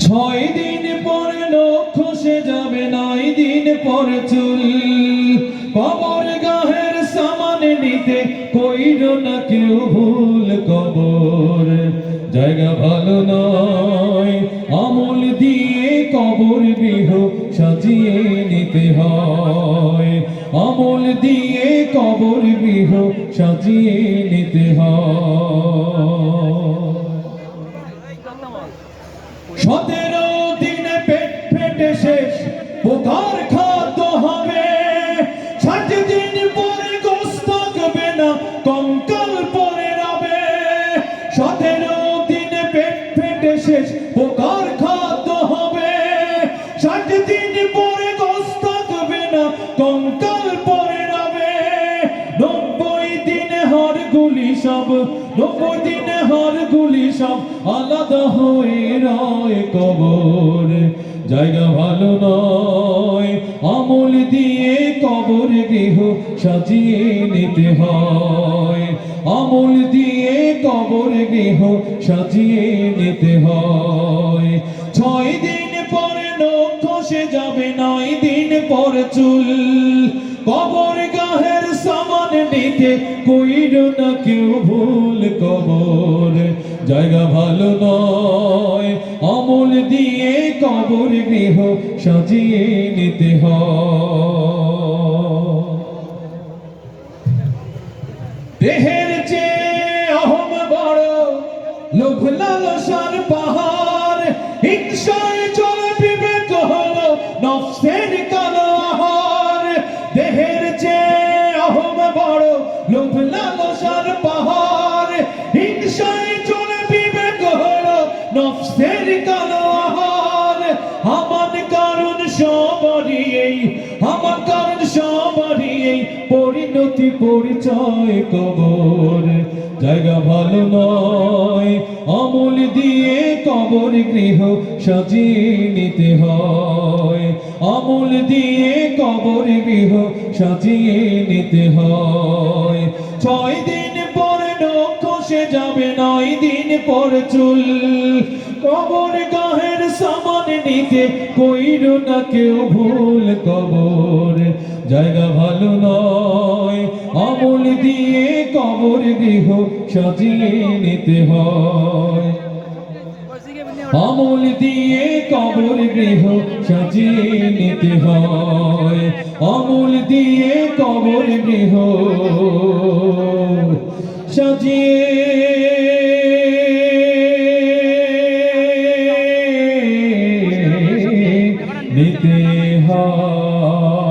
ছয় দিন পরে নখ সে যাবে, নয় দিন পরে চুল। কবর গাহের সামান নিতে কইর না কেউ ভুল কবর। জায়গা ভালো নয় আমল দিয়ে কবর গৃহ সাজিয়ে নিতে হয়। আমল দিয়ে কবর গৃহ সাজিয়ে নিতে হয়। সতেরো দিনে পেট ফেটে শেষ পোকার খাদ্য হবে। ষাট দিন পরে গোস থাকবে না, কঙ্কাল পরে রবে। সতেরো দিনে পেট ফেটে শেষ পোকার ষাট দিন পরে না সব আলাদা হয়ে রয় কবর। জায়গা ভালো নয়, আমল দিয়ে কবর গৃহ সাজিয়ে নিতে হয়। আমল দিয়ে কবর গৃহ সাজিয়ে নিতে হয়। ছয় দিন পরে নখ খসে যাবে নয় দিন পর চুল। কবর গাহের সামান নিতে কইর না কেউ ভুল কবর। জায়গা ভালো নয় আমল দিয়ে কবর গৃহ সাজিয়ে নিতে দেহের চেয়ে অহম বড়, লোভ লালসার পাহাড় নফসের কালো আহার, দেহের চেয়ে অহম বড় লোভ পাহাড়। হিংসায় চলে বিবেক হলো নফসের আমার কারণ সবারই এই আমার কারণ সবারই এই পরিণতি পরিচয় কবর। জায়গা ভালো নয় আমল দিয়ে কবর গৃহ সাজিয়ে নিতে হয়। দিয়ে কবর গৃহ সাজিয়ে নিতে হয়। ছয় দিন পরে নখ খসে যাবে নয় দিন পর চুল। কবর গাহের সামান নিতে কইর না কেউ ভুল কবর। জায়গা ভালো নয় আমল দিয়ে কবর গৃহ সাজিয়ে নিতে হয়। আমল দিয়ে কবর গৃহ সাজিয়ে নিতে হয়। অমল দিয়ে কবর গৃহ সাজিয়ে নিতে হয়।